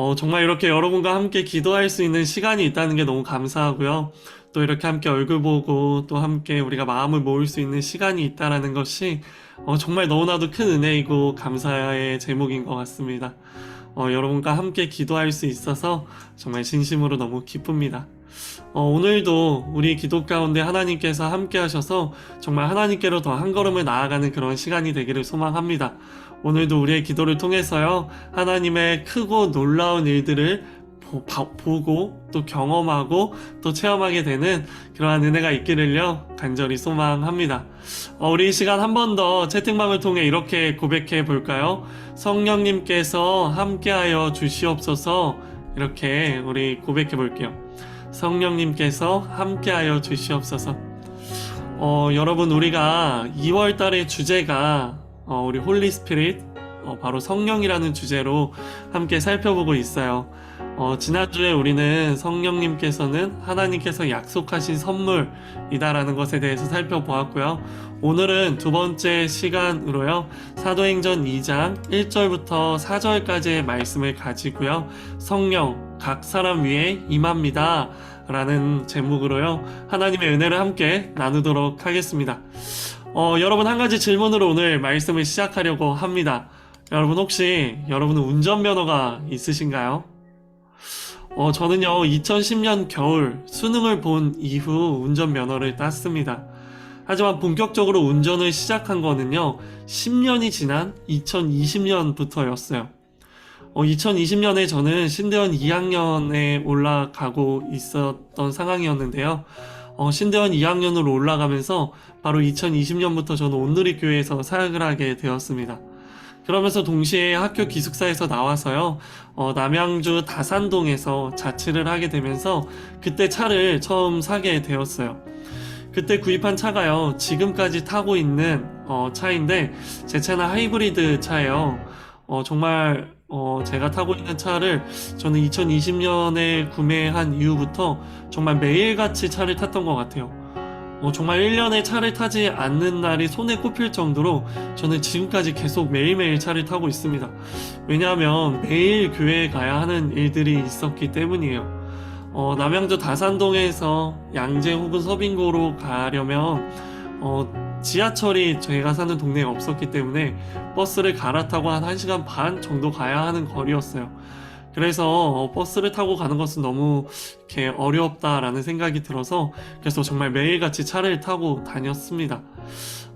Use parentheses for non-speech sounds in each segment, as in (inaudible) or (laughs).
어, 정말 이렇게 여러분과 함께 기도할 수 있는 시간이 있다는 게 너무 감사하고요. 또 이렇게 함께 얼굴 보고 또 함께 우리가 마음을 모을 수 있는 시간이 있다라는 것이 어, 정말 너무나도 큰 은혜이고 감사의 제목인 것 같습니다. 어, 여러분과 함께 기도할 수 있어서 정말 진심으로 너무 기쁩니다. 어, 오늘도 우리 기도 가운데 하나님께서 함께 하셔서 정말 하나님께로 더 한 걸음을 나아가는 그런 시간이 되기를 소망합니다. 오늘도 우리의 기도를 통해서요, 하나님의 크고 놀라운 일들을 보, 바- 보고 또 경험하고 또 체험하게 되는 그러한 은혜가 있기를요, 간절히 소망합니다. 어, 우리 이 시간 한 번 더 채팅방을 통해 이렇게 고백해 볼까요? 성령님께서 함께하여 주시옵소서 이렇게 우리 고백해 볼게요. 성령님께서 함께하여 주시옵소서. 어, 여러분 우리가 2월 달의 주제가 어, 우리 홀리 스피릿 어, 바로 성령이라는 주제로 함께 살펴보고 있어요. 어, 지난주에 우리는 성령님께서는 하나님께서 약속하신 선물이다라는 것에 대해서 살펴보았고요. 오늘은 두 번째 시간으로요. 사도행전 2장 1절부터 4절까지의 말씀을 가지고요. 성령 각 사람 위에 임합니다. 라는 제목으로요. 하나님의 은혜를 함께 나누도록 하겠습니다. 어, 여러분 한 가지 질문으로 오늘 말씀을 시작하려고 합니다. 여러분 혹시 여러분은 운전면허가 있으신가요? 어, 저는요, 2010년 겨울 수능을 본 이후 운전면허를 땄습니다. 하지만 본격적으로 운전을 시작한 거는요, 10년이 지난 2020년부터였어요. 어, 2020년에 저는 신대원 2학년에 올라가고 있었던 상황이었는데요. 어, 신대원 2학년으로 올라가면서 바로 2020년부터 저는 온누리 교회에서 사역을 하게 되었습니다. 그러면서 동시에 학교 기숙사에서 나와서요, 어, 남양주 다산동에서 자취를 하게 되면서 그때 차를 처음 사게 되었어요. 그때 구입한 차가요, 지금까지 타고 있는 어, 차인데, 제 차는 하이브리드 차예요. 어, 정말 어, 제가 타고 있는 차를 저는 2020년에 구매한 이후부터 정말 매일같이 차를 탔던 것 같아요. 어, 정말 1년에 차를 타지 않는 날이 손에 꼽힐 정도로 저는 지금까지 계속 매일매일 차를 타고 있습니다. 왜냐하면 매일 교회에 가야 하는 일들이 있었기 때문이에요. 어, 남양주 다산동에서 양재 혹은 서빙고로 가려면 어, 지하철이 저희가 사는 동네에 없었기 때문에 버스를 갈아타고 한 1시간 반 정도 가야 하는 거리였어요. 그래서 어, 버스를 타고 가는 것은 너무 이렇게 어렵다라는 생각이 들어서 그래서 정말 매일같이 차를 타고 다녔습니다.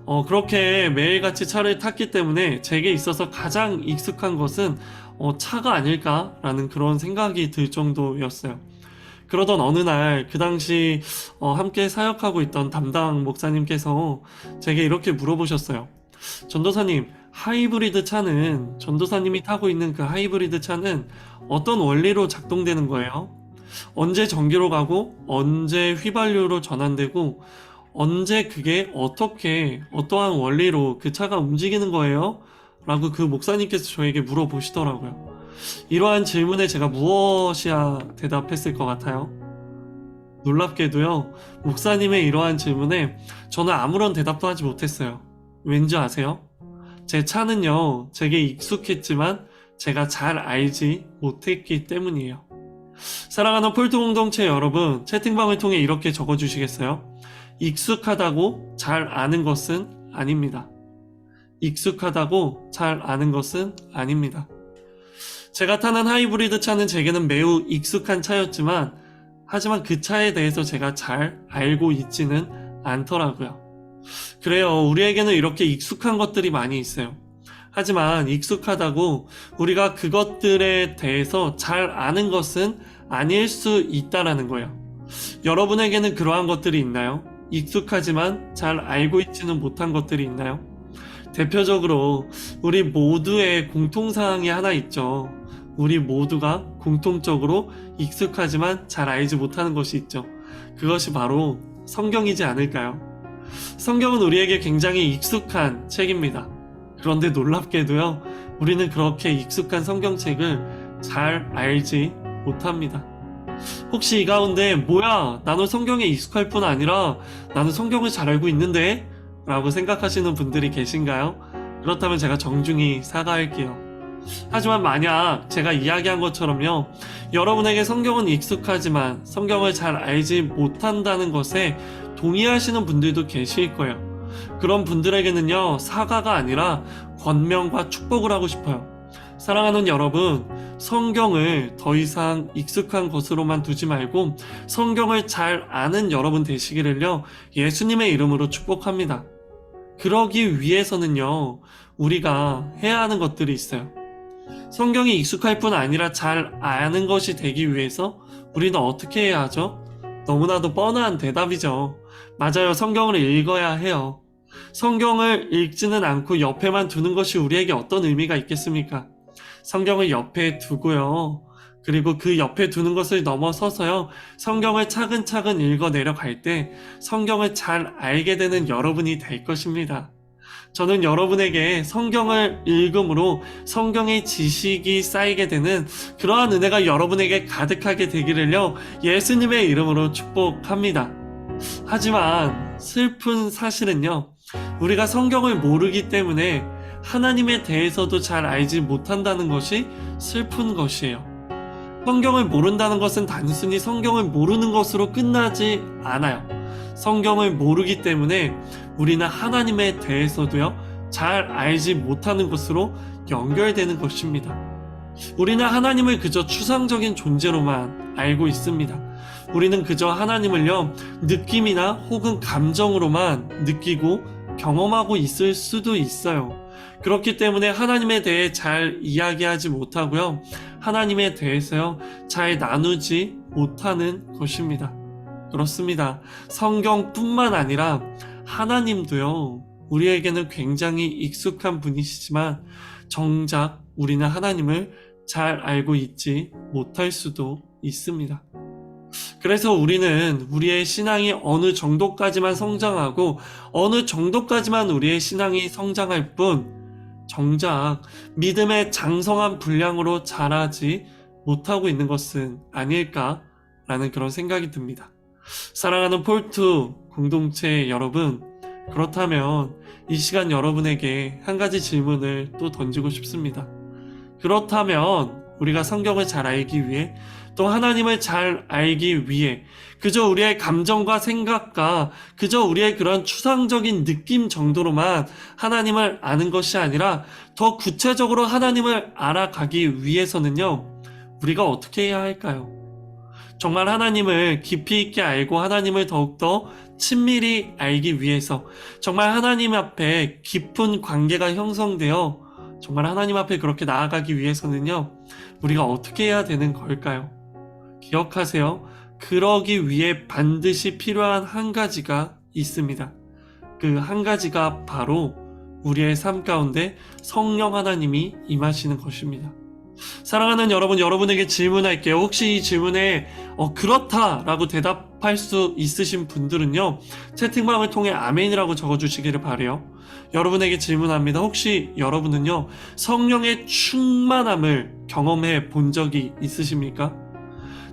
어, 그렇게 매일같이 차를 탔기 때문에 제게 있어서 가장 익숙한 것은 어, 차가 아닐까라는 그런 생각이 들 정도였어요. 그러던 어느 날 그 당시 어, 함께 사역하고 있던 담당 목사님께서 제게 이렇게 물어보셨어요. 전도사님, 하이브리드 차는 전도사님이 타고 있는 그 하이브리드 차는 어떤 원리로 작동되는 거예요? 언제 전기로 가고 언제 휘발유로 전환되고 언제 그게 어떻게 어떠한 원리로 그 차가 움직이는 거예요? 라고 그 목사님께서 저에게 물어보시더라고요. 이러한 질문에 제가 무엇이야 대답했을 것 같아요? 놀랍게도요, 목사님의 이러한 질문에 저는 아무런 대답도 하지 못했어요. 왠지 아세요? 제 차는요, 제게 익숙했지만 제가 잘 알지 못했기 때문이에요. 사랑하는 폴트 공동체 여러분, 채팅방을 통해 이렇게 적어주시겠어요? 익숙하다고 잘 아는 것은 아닙니다. 익숙하다고 잘 아는 것은 아닙니다. 제가 타는 하이브리드 차는 제게는 매우 익숙한 차였지만, 하지만 그 차에 대해서 제가 잘 알고 있지는 않더라고요. 그래요. 우리에게는 이렇게 익숙한 것들이 많이 있어요. 하지만 익숙하다고 우리가 그것들에 대해서 잘 아는 것은 아닐 수 있다라는 거예요. 여러분에게는 그러한 것들이 있나요? 익숙하지만 잘 알고 있지는 못한 것들이 있나요? 대표적으로 우리 모두의 공통사항이 하나 있죠. 우리 모두가 공통적으로 익숙하지만 잘 알지 못하는 것이 있죠. 그것이 바로 성경이지 않을까요? 성경은 우리에게 굉장히 익숙한 책입니다. 그런데 놀랍게도요, 우리는 그렇게 익숙한 성경책을 잘 알지 못합니다. 혹시 이 가운데, 뭐야, 나는 성경에 익숙할 뿐 아니라 나는 성경을 잘 알고 있는데? 라고 생각하시는 분들이 계신가요? 그렇다면 제가 정중히 사과할게요. 하지만 만약 제가 이야기한 것처럼요, 여러분에게 성경은 익숙하지만 성경을 잘 알지 못한다는 것에 동의하시는 분들도 계실 거예요. 그런 분들에게는요, 사과가 아니라 권명과 축복을 하고 싶어요. 사랑하는 여러분, 성경을 더 이상 익숙한 것으로만 두지 말고 성경을 잘 아는 여러분 되시기를요, 예수님의 이름으로 축복합니다. 그러기 위해서는요, 우리가 해야 하는 것들이 있어요. 성경이 익숙할 뿐 아니라 잘 아는 것이 되기 위해서 우리는 어떻게 해야 하죠? 너무나도 뻔한 대답이죠. 맞아요. 성경을 읽어야 해요. 성경을 읽지는 않고 옆에만 두는 것이 우리에게 어떤 의미가 있겠습니까? 성경을 옆에 두고요. 그리고 그 옆에 두는 것을 넘어서서요. 성경을 차근차근 읽어 내려갈 때 성경을 잘 알게 되는 여러분이 될 것입니다. 저는 여러분에게 성경을 읽음으로 성경의 지식이 쌓이게 되는 그러한 은혜가 여러분에게 가득하게 되기를요, 예수님의 이름으로 축복합니다. 하지만 슬픈 사실은요, 우리가 성경을 모르기 때문에 하나님에 대해서도 잘 알지 못한다는 것이 슬픈 것이에요. 성경을 모른다는 것은 단순히 성경을 모르는 것으로 끝나지 않아요. 성경을 모르기 때문에 우리는 하나님에 대해서도요, 잘 알지 못하는 것으로 연결되는 것입니다. 우리는 하나님을 그저 추상적인 존재로만 알고 있습니다. 우리는 그저 하나님을요, 느낌이나 혹은 감정으로만 느끼고 경험하고 있을 수도 있어요. 그렇기 때문에 하나님에 대해 잘 이야기하지 못하고요. 하나님에 대해서요, 잘 나누지 못하는 것입니다. 그렇습니다. 성경뿐만 아니라 하나님도요, 우리에게는 굉장히 익숙한 분이시지만 정작 우리는 하나님을 잘 알고 있지 못할 수도 있습니다. 그래서 우리는 우리의 신앙이 어느 정도까지만 성장하고 어느 정도까지만 우리의 신앙이 성장할 뿐 정작 믿음의 장성한 분량으로 자라지 못하고 있는 것은 아닐까라는 그런 생각이 듭니다. 사랑하는 폴투 공동체 여러분, 그렇다면 이 시간 여러분에게 한 가지 질문을 또 던지고 싶습니다. 그렇다면 우리가 성경을 잘 알기 위해 또 하나님을 잘 알기 위해 그저 우리의 감정과 생각과 그저 우리의 그런 추상적인 느낌 정도로만 하나님을 아는 것이 아니라 더 구체적으로 하나님을 알아가기 위해서는요, 우리가 어떻게 해야 할까요? 정말 하나님을 깊이 있게 알고 하나님을 더욱더 친밀히 알기 위해서 정말 하나님 앞에 깊은 관계가 형성되어 정말 하나님 앞에 그렇게 나아가기 위해서는요, 우리가 어떻게 해야 되는 걸까요? 기억하세요. 그러기 위해 반드시 필요한 한 가지가 있습니다. 그 한 가지가 바로 우리의 삶 가운데 성령 하나님이 임하시는 것입니다. 사랑하는 여러분, 여러분에게 질문할게요. 혹시 이 질문에 어, 그렇다라고 대답할 수 있으신 분들은요, 채팅방을 통해 아멘이라고 적어주시기를 바래요. 여러분에게 질문합니다. 혹시 여러분은요, 성령의 충만함을 경험해 본 적이 있으십니까?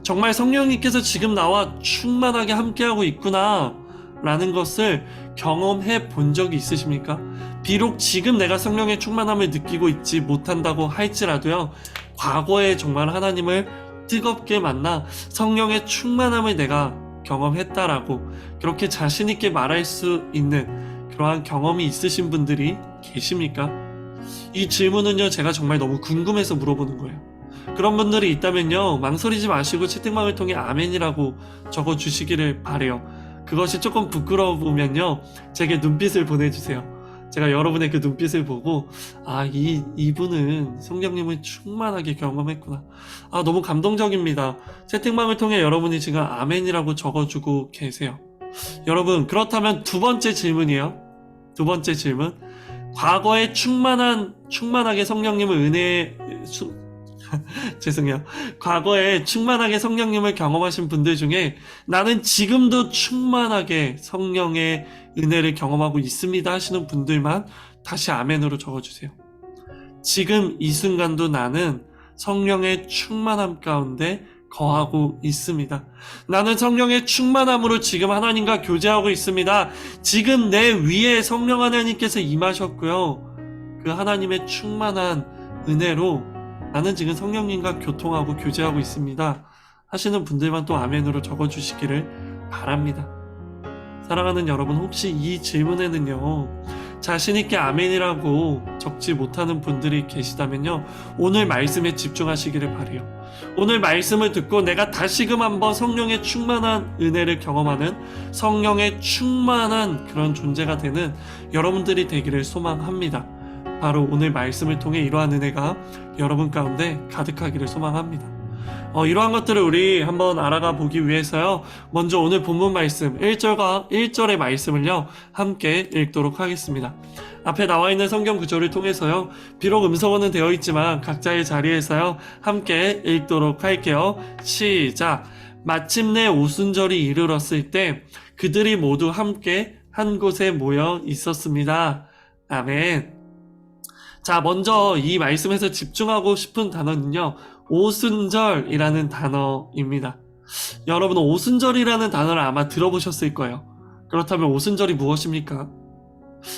정말 성령님께서 지금 나와 충만하게 함께하고 있구나. 라는 것을 경험해 본 적이 있으십니까? 비록 지금 내가 성령의 충만함을 느끼고 있지 못한다고 할지라도요, 과거에 정말 하나님을 뜨겁게 만나 성령의 충만함을 내가 경험했다라고 그렇게 자신있게 말할 수 있는 그러한 경험이 있으신 분들이 계십니까? 이 질문은요, 제가 정말 너무 궁금해서 물어보는 거예요. 그런 분들이 있다면요, 망설이지 마시고 채팅방을 통해 아멘이라고 적어 주시기를 바래요. 그것이 조금 부끄러우면요, 제게 눈빛을 보내주세요. 제가 여러분의 그 눈빛을 보고, 아, 이, 이분은 성령님을 충만하게 경험했구나. 아, 너무 감동적입니다. 채팅방을 통해 여러분이 지금 아멘이라고 적어주고 계세요. 여러분, 그렇다면 두 번째 질문이에요. 두 번째 질문. 과거에 충만한, 충만하게 성령님을 은혜, 수, (laughs) 죄송해요. 과거에 충만하게 성령님을 경험하신 분들 중에 나는 지금도 충만하게 성령의 은혜를 경험하고 있습니다 하시는 분들만 다시 아멘으로 적어주세요. 지금 이 순간도 나는 성령의 충만함 가운데 거하고 있습니다. 나는 성령의 충만함으로 지금 하나님과 교제하고 있습니다. 지금 내 위에 성령 하나님께서 임하셨고요. 그 하나님의 충만한 은혜로 나는 지금 성령님과 교통하고 교제하고 있습니다. 하시는 분들만 또 아멘으로 적어주시기를 바랍니다. 사랑하는 여러분, 혹시 이 질문에는요, 자신있게 아멘이라고 적지 못하는 분들이 계시다면요, 오늘 말씀에 집중하시기를 바래요. 오늘 말씀을 듣고 내가 다시금 한번 성령의 충만한 은혜를 경험하는 성령의 충만한 그런 존재가 되는 여러분들이 되기를 소망합니다. 바로 오늘 말씀을 통해 이러한 은혜가 여러분 가운데 가득하기를 소망합니다. 어, 이러한 것들을 우리 한번 알아가 보기 위해서요. 먼저 오늘 본문 말씀 1절과 1절의 말씀을요. 함께 읽도록 하겠습니다. 앞에 나와 있는 성경 구절을 통해서요. 비록 음성어는 되어 있지만 각자의 자리에서요. 함께 읽도록 할게요. 시작. 마침내 오순절이 이르렀을 때 그들이 모두 함께 한 곳에 모여 있었습니다. 아멘. 자, 먼저 이 말씀에서 집중하고 싶은 단어는요. 오순절이라는 단어입니다. 여러분, 오순절이라는 단어를 아마 들어보셨을 거예요. 그렇다면 오순절이 무엇입니까?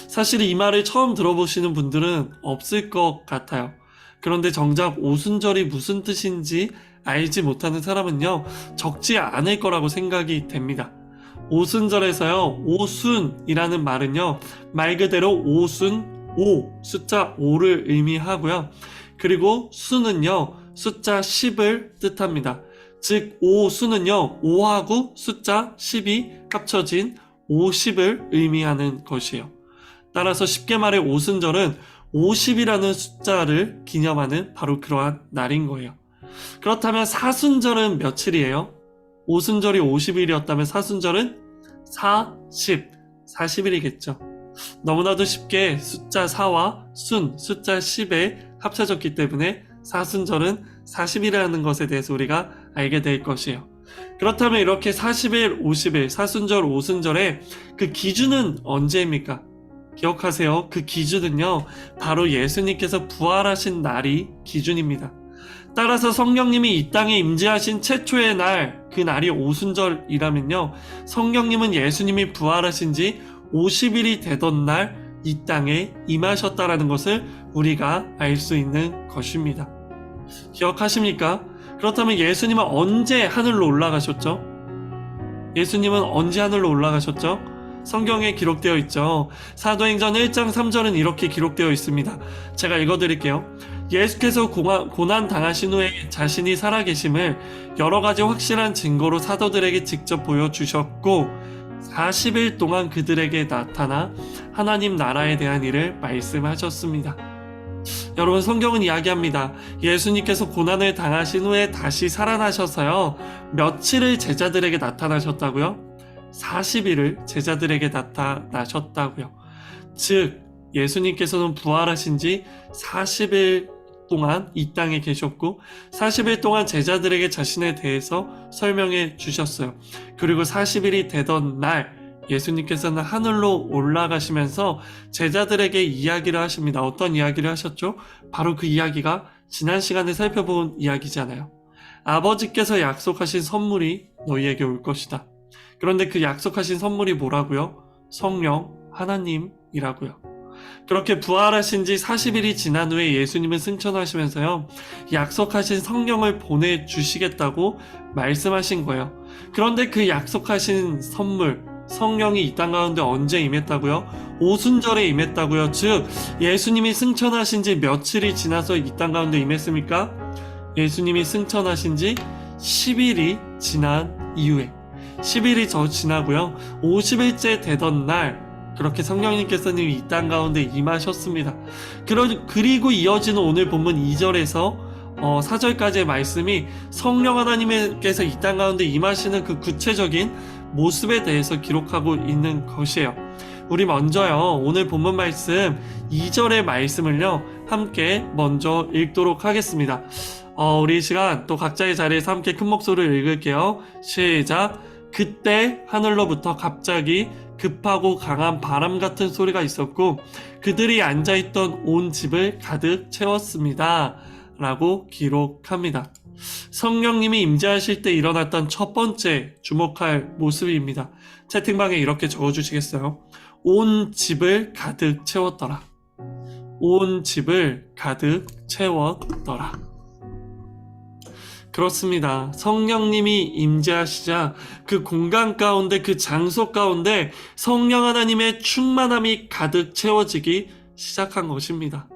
사실 이 말을 처음 들어보시는 분들은 없을 것 같아요. 그런데 정작 오순절이 무슨 뜻인지 알지 못하는 사람은요, 적지 않을 거라고 생각이 됩니다. 오순절에서요, 오순이라는 말은요, 말 그대로 오순, 오, 숫자 5를 의미하고요. 그리고 수는요, 숫자 10을 뜻합니다. 즉, 오수는요, 5하고 숫자 10이 합쳐진 50을 의미하는 것이에요. 따라서 쉽게 말해 오순절은 50이라는 숫자를 기념하는 바로 그러한 날인 거예요. 그렇다면 사순절은 며칠이에요? 오순절이 50일이었다면 사순절은 40, 40일이겠죠. 너무나도 쉽게 숫자 4와 순, 숫자 10에 합쳐졌기 때문에 사순절은 40일이라는 것에 대해서 우리가 알게 될 것이에요. 그렇다면 이렇게 40일, 50일, 사순절, 오순절의 그 기준은 언제입니까? 기억하세요. 그 기준은요, 바로 예수님께서 부활하신 날이 기준입니다. 따라서 성령님이 이 땅에 임재하신 최초의 날, 그 날이 오순절이라면요, 성령님은 예수님이 부활하신 지 50일이 되던 날 이 땅에 임하셨다라는 것을 우리가 알 수 있는 것입니다. 기억하십니까? 그렇다면 예수님은 언제 하늘로 올라가셨죠? 예수님은 언제 하늘로 올라가셨죠? 성경에 기록되어 있죠. 사도행전 1장 3절은 이렇게 기록되어 있습니다. 제가 읽어드릴게요. 예수께서 고난 당하신 후에 자신이 살아계심을 여러 가지 확실한 증거로 사도들에게 직접 보여주셨고 40일 동안 그들에게 나타나 하나님 나라에 대한 일을 말씀하셨습니다. 여러분 성경은 이야기합니다. 예수님께서 고난을 당하신 후에 다시 살아나셔서요. 며칠을 제자들에게 나타나셨다고요? 40일을 제자들에게 나타나셨다고요. 즉 예수님께서는 부활하신 지 40일 동안 이 땅에 계셨고 40일 동안 제자들에게 자신에 대해서 설명해 주셨어요. 그리고 40일이 되던 날 예수님께서는 하늘로 올라가시면서 제자들에게 이야기를 하십니다. 어떤 이야기를 하셨죠? 바로 그 이야기가 지난 시간에 살펴본 이야기잖아요. 아버지께서 약속하신 선물이 너희에게 올 것이다. 그런데 그 약속하신 선물이 뭐라고요? 성령, 하나님이라고요. 그렇게 부활하신 지 40일이 지난 후에 예수님은 승천하시면서요, 약속하신 성령을 보내주시겠다고 말씀하신 거예요. 그런데 그 약속하신 선물, 성령이 이 땅 가운데 언제 임했다고요? 오순절에 임했다고요. 즉, 예수님이 승천하신 지 며칠이 지나서 이 땅 가운데 임했습니까? 예수님이 승천하신 지 10일이 지난 이후에 10일이 저 지나고요. 50일째 되던 날 그렇게 성령님께서는 이 땅 가운데 임하셨습니다. 그리고 이어지는 오늘 본문 2절에서 어, 4절까지의 말씀이 성령 하나님께서 이 땅 가운데 임하시는 그 구체적인 모습에 대해서 기록하고 있는 것이에요. 우리 먼저요, 오늘 본문 말씀 2절의 말씀을요, 함께 먼저 읽도록 하겠습니다. 어, 우리 시간 또 각자의 자리에서 함께 큰 목소리를 읽을게요. 시작. 그때 하늘로부터 갑자기 급하고 강한 바람 같은 소리가 있었고 그들이 앉아있던 온 집을 가득 채웠습니다. 라고 기록합니다. 성령님이 임재하실 때 일어났던 첫 번째 주목할 모습입니다. 채팅방에 이렇게 적어주시겠어요? 온 집을 가득 채웠더라. 온 집을 가득 채웠더라. 그렇습니다. 성령님이 임재하시자 그 공간 가운데 그 장소 가운데 성령 하나님의 충만함이 가득 채워지기 시작한 것입니다.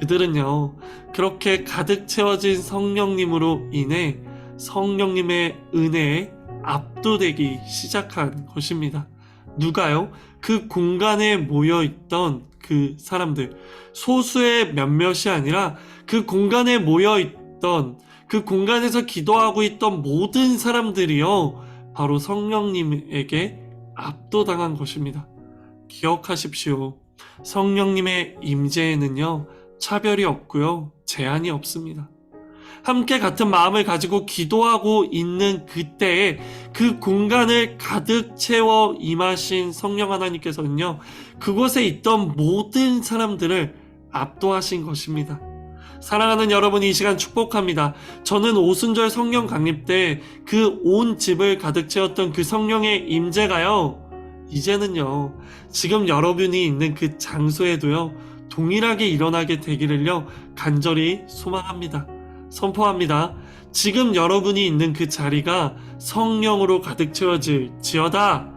그들은요, 그렇게 가득 채워진 성령님으로 인해 성령님의 은혜에 압도되기 시작한 것입니다. 누가요? 그 공간에 모여 있던 그 사람들, 소수의 몇몇이 아니라 그 공간에 모여 있던 그 공간에서 기도하고 있던 모든 사람들이요, 바로 성령님에게 압도당한 것입니다. 기억하십시오. 성령님의 임재에는요, 차별이 없고요, 제한이 없습니다. 함께 같은 마음을 가지고 기도하고 있는 그때에 그 공간을 가득 채워 임하신 성령 하나님께서는요, 그곳에 있던 모든 사람들을 압도하신 것입니다. 사랑하는 여러분 이 시간 축복합니다. 저는 오순절 성령 강립 때 그 온 집을 가득 채웠던 그 성령의 임재가요. 이제는요. 지금 여러분이 있는 그 장소에도요. 동일하게 일어나게 되기를요. 간절히 소망합니다. 선포합니다. 지금 여러분이 있는 그 자리가 성령으로 가득 채워질 지어다.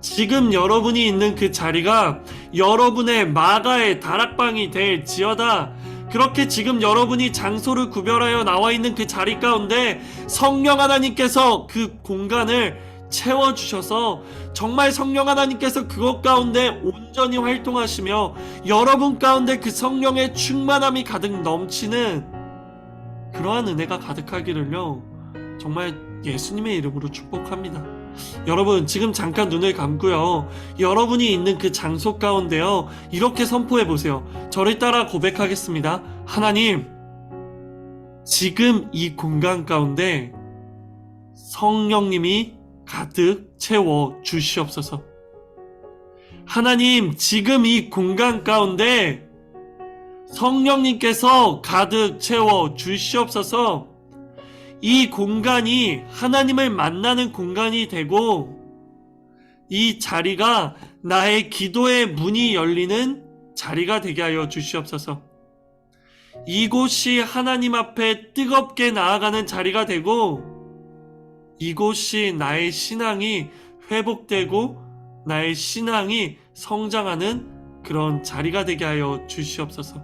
지금 여러분이 있는 그 자리가 여러분의 마가의 다락방이 될 지어다. 그렇게 지금 여러분이 장소를 구별하여 나와 있는 그 자리 가운데 성령 하나님께서 그 공간을 채워주셔서 정말 성령 하나님께서 그것 가운데 온전히 활동하시며 여러분 가운데 그 성령의 충만함이 가득 넘치는 그러한 은혜가 가득하기를요 정말 예수님의 이름으로 축복합니다. 여러분 지금 잠깐 눈을 감고요. 여러분이 있는 그 장소 가운데요. 이렇게 선포해 보세요. 저를 따라 고백하겠습니다. 하나님 지금 이 공간 가운데 성령님이 가득 채워 주시옵소서. 하나님 지금 이 공간 가운데 성령님께서 가득 채워 주시옵소서 이 공간이 하나님을 만나는 공간이 되고 이 자리가 나의 기도의 문이 열리는 자리가 되게 하여 주시옵소서. 이곳이 하나님 앞에 뜨겁게 나아가는 자리가 되고 이곳이 나의 신앙이 회복되고 나의 신앙이 성장하는 그런 자리가 되게 하여 주시옵소서.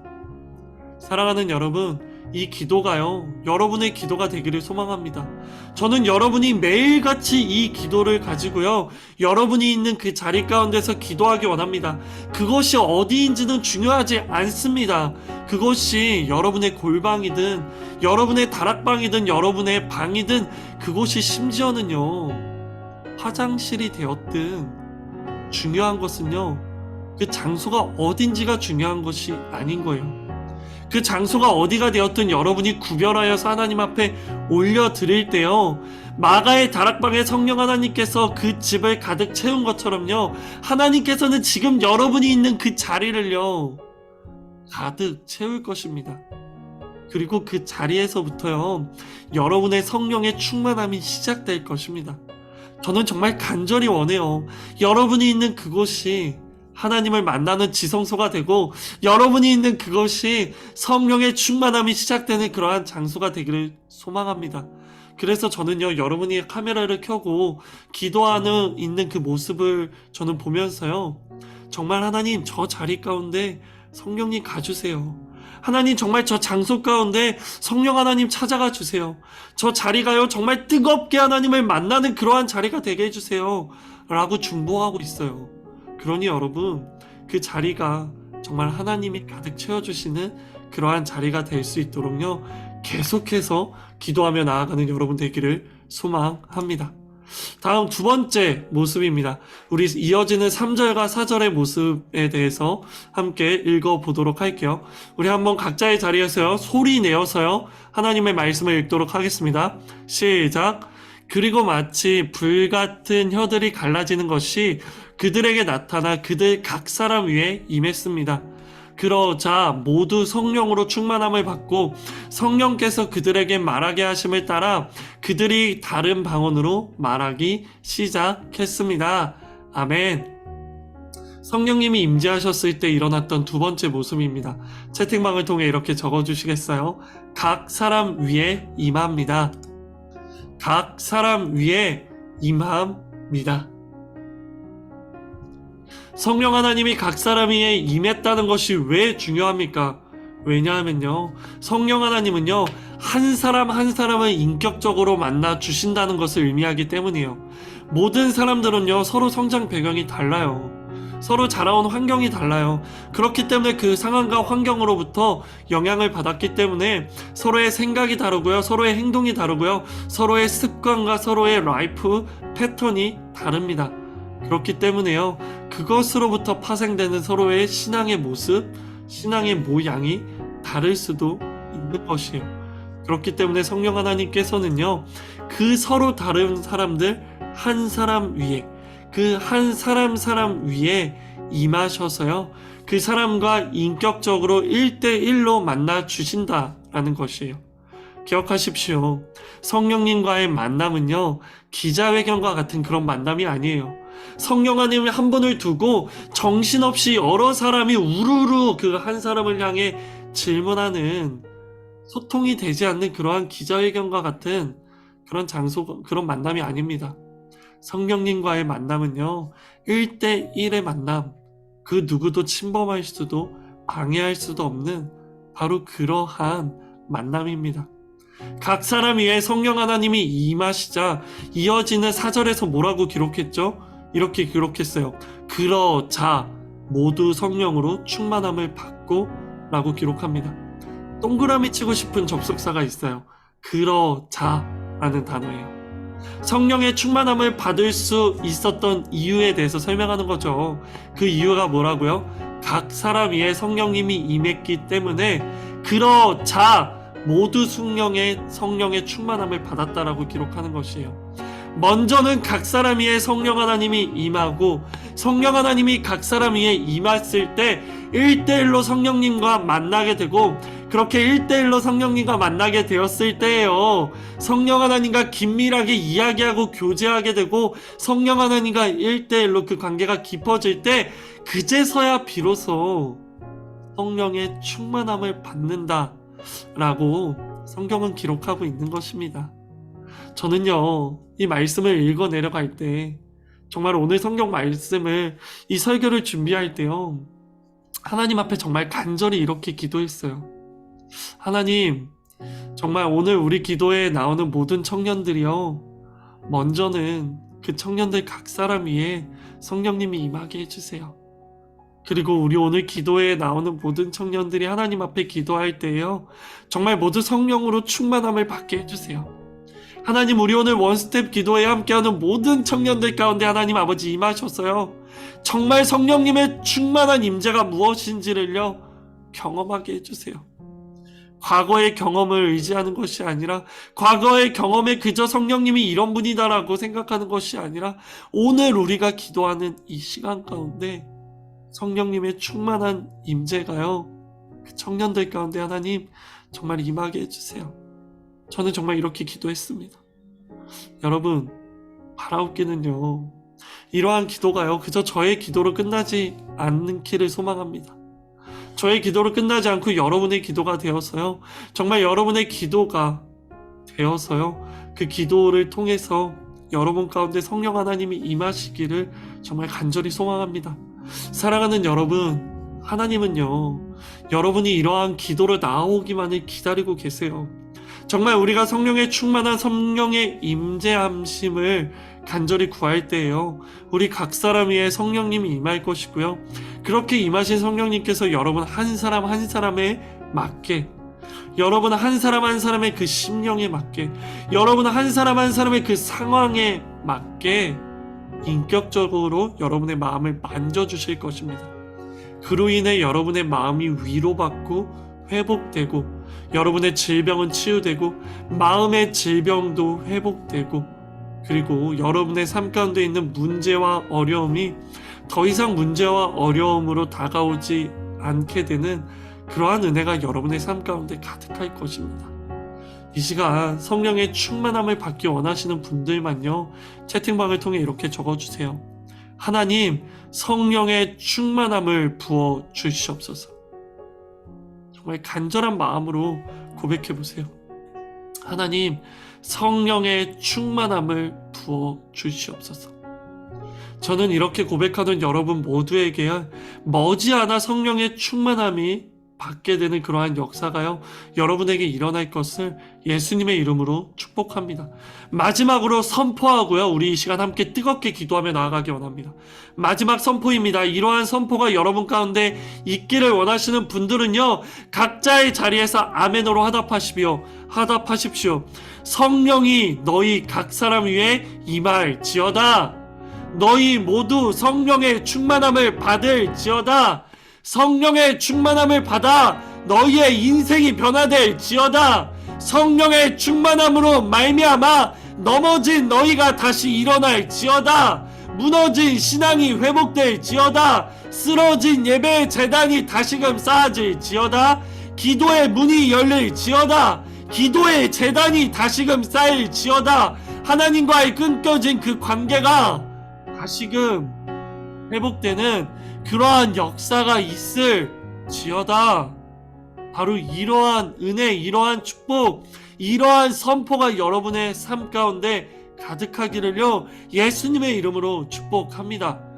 사랑하는 여러분, 이 기도가요, 여러분의 기도가 되기를 소망합니다. 저는 여러분이 매일같이 이 기도를 가지고요, 여러분이 있는 그 자리 가운데서 기도하기 원합니다. 그것이 어디인지는 중요하지 않습니다. 그것이 여러분의 골방이든, 여러분의 다락방이든, 여러분의 방이든, 그곳이 심지어는요, 화장실이 되었든, 중요한 것은요, 그 장소가 어딘지가 중요한 것이 아닌 거예요. 그 장소가 어디가 되었든 여러분이 구별하여서 하나님 앞에 올려드릴 때요. 마가의 다락방에 성령 하나님께서 그 집을 가득 채운 것처럼요. 하나님께서는 지금 여러분이 있는 그 자리를요. 가득 채울 것입니다. 그리고 그 자리에서부터요. 여러분의 성령의 충만함이 시작될 것입니다. 저는 정말 간절히 원해요. 여러분이 있는 그곳이 하나님을 만나는 지성소가 되고 여러분이 있는 그것이 성령의 충만함이 시작되는 그러한 장소가 되기를 소망합니다. 그래서 저는요, 여러분이 카메라를 켜고 기도하는 있는 그 모습을 저는 보면서요, 정말 하나님 저 자리 가운데 성령님 가주세요. 하나님 정말 저 장소 가운데 성령 하나님 찾아가 주세요. 저 자리가요, 정말 뜨겁게 하나님을 만나는 그러한 자리가 되게 해주세요. 라고 중보하고 있어요. 그러니 여러분, 그 자리가 정말 하나님이 가득 채워주시는 그러한 자리가 될 수 있도록요, 계속해서 기도하며 나아가는 여러분 되기를 소망합니다. 다음 두 번째 모습입니다. 우리 이어지는 3절과 4절의 모습에 대해서 함께 읽어보도록 할게요. 우리 한번 각자의 자리에서요, 소리 내어서요, 하나님의 말씀을 읽도록 하겠습니다. 시작. 그리고 마치 불 같은 혀들이 갈라지는 것이 그들에게 나타나 그들 각 사람 위에 임했습니다. 그러자 모두 성령으로 충만함을 받고 성령께서 그들에게 말하게 하심을 따라 그들이 다른 방언으로 말하기 시작했습니다. 아멘. 성령님이 임재하셨을 때 일어났던 두 번째 모습입니다. 채팅방을 통해 이렇게 적어주시겠어요? 각 사람 위에 임합니다. 각 사람 위에 임합니다. 성령 하나님이 각 사람 위에 임했다는 것이 왜 중요합니까? 왜냐하면요, 성령 하나님은요, 한 사람 한 사람을 인격적으로 만나 주신다는 것을 의미하기 때문이에요. 모든 사람들은요, 서로 성장 배경이 달라요. 서로 자라온 환경이 달라요. 그렇기 때문에 그 상황과 환경으로부터 영향을 받았기 때문에 서로의 생각이 다르고요, 서로의 행동이 다르고요, 서로의 습관과 서로의 라이프 패턴이 다릅니다. 그렇기 때문에요, 그것으로부터 파생되는 서로의 신앙의 모습, 신앙의 모양이 다를 수도 있는 것이에요. 그렇기 때문에 성령 하나님께서는요, 그 서로 다른 사람들 한 사람 위에, 그 한 사람 사람 위에 임하셔서요, 그 사람과 인격적으로 1대1로 만나 주신다라는 것이에요. 기억하십시오. 성령님과의 만남은요, 기자회견과 같은 그런 만남이 아니에요. 성령 하나님 한 분을 두고 정신없이 여러 사람이 우르르 그 한 사람을 향해 질문하는 소통이 되지 않는 그러한 기자회견과 같은 그런 장소, 그런 만남이 아닙니다. 성령님과의 만남은요, 1대1의 만남, 그 누구도 침범할 수도 방해할 수도 없는 바로 그러한 만남입니다. 각 사람 위에 성령 하나님이 임하시자 이어지는 사절에서 뭐라고 기록했죠? 이렇게 기록했어요. 그러자 모두 성령으로 충만함을 받고 라고 기록합니다. 동그라미 치고 싶은 접속사가 있어요. 그러자 라는 단어예요. 성령의 충만함을 받을 수 있었던 이유에 대해서 설명하는 거죠. 그 이유가 뭐라고요? 각 사람 위에 성령님이 임했기 때문에 그러자 모두 성령의 성령의 충만함을 받았다라고 기록하는 것이에요. 먼저는 각 사람 위에 성령 하나님이 임하고 성령 하나님이 각 사람 위에 임했을 때 1대1로 성령님과 만나게 되고 그렇게 1대1로 성령님과 만나게 되었을 때에요. 성령 하나님과 긴밀하게 이야기하고 교제하게 되고 성령 하나님과 1대1로 그 관계가 깊어질 때 그제서야 비로소 성령의 충만함을 받는다 라고 성경은 기록하고 있는 것입니다. 저는요, 이 말씀을 읽어 내려갈 때, 정말 오늘 성경 말씀을, 이 설교를 준비할 때요, 하나님 앞에 정말 간절히 이렇게 기도했어요. 하나님, 정말 오늘 우리 기도에 나오는 모든 청년들이요, 먼저는 그 청년들 각 사람 위에 성령님이 임하게 해주세요. 그리고 우리 오늘 기도에 나오는 모든 청년들이 하나님 앞에 기도할 때요, 정말 모두 성령으로 충만함을 받게 해주세요. 하나님 우리 오늘 원스텝 기도에 함께하는 모든 청년들 가운데 하나님 아버지 임하셨어요. 정말 성령님의 충만한 임재가 무엇인지를요 경험하게 해주세요. 과거의 경험을 의지하는 것이 아니라 과거의 경험에 그저 성령님이 이런 분이다라고 생각하는 것이 아니라 오늘 우리가 기도하는 이 시간 가운데 성령님의 충만한 임재가요 그 청년들 가운데 하나님 정말 임하게 해주세요. 저는 정말 이렇게 기도했습니다. 여러분, 바라옵기는요, 이러한 기도가요, 그저 저의 기도로 끝나지 않기를 소망합니다. 저의 기도로 끝나지 않고 여러분의 기도가 되어서요, 정말 여러분의 기도가 되어서요, 그 기도를 통해서 여러분 가운데 성령 하나님이 임하시기를 정말 간절히 소망합니다. 사랑하는 여러분, 하나님은요, 여러분이 이러한 기도로 나오기만을 기다리고 계세요. 정말 우리가 성령의 충만한 성령의 임재함심을 간절히 구할 때에요. 우리 각 사람 위에 성령님이 임할 것이고요. 그렇게 임하신 성령님께서 여러분 한 사람 한 사람에 맞게 여러분 한 사람 한 사람의 그 심령에 맞게 여러분 한 사람 한 사람의 그 상황에 맞게 인격적으로 여러분의 마음을 만져주실 것입니다. 그로 인해 여러분의 마음이 위로받고 회복되고 여러분의 질병은 치유되고 마음의 질병도 회복되고 그리고 여러분의 삶 가운데 있는 문제와 어려움이 더 이상 문제와 어려움으로 다가오지 않게 되는 그러한 은혜가 여러분의 삶 가운데 가득할 것입니다. 이 시간 성령의 충만함을 받기 원하시는 분들만요 채팅방을 통해 이렇게 적어주세요. 하나님 성령의 충만함을 부어 주시옵소서. 정말 간절한 마음으로 고백해 보세요. 하나님 성령의 충만함을 부어 주시옵소서. 저는 이렇게 고백하는 여러분 모두에게 머지않아 성령의 충만함이 받게 되는 그러한 역사가요, 여러분에게 일어날 것을 예수님의 이름으로 축복합니다. 마지막으로 선포하고요, 우리 이 시간 함께 뜨겁게 기도하며 나아가기 원합니다. 마지막 선포입니다. 이러한 선포가 여러분 가운데 있기를 원하시는 분들은요, 각자의 자리에서 아멘으로 하답하시며, 하답하십시오. 성령이 너희 각 사람 위에 임할 지어다. 너희 모두 성령의 충만함을 받을 지어다. 성령의 충만함을 받아 너희의 인생이 변화될지어다. 성령의 충만함으로 말미암아 넘어진 너희가 다시 일어날지어다. 무너진 신앙이 회복될지어다. 쓰러진 예배의 재단이 다시금 쌓아질지어다. 기도의 문이 열릴지어다. 기도의 재단이 다시금 쌓일지어다. 하나님과의 끊겨진 그 관계가 다시금 회복되는 그러한 역사가 있을 지어다. 바로 이러한 은혜, 이러한 축복, 이러한 선포가 여러분의 삶 가운데 가득하기를요, 예수님의 이름으로 축복합니다.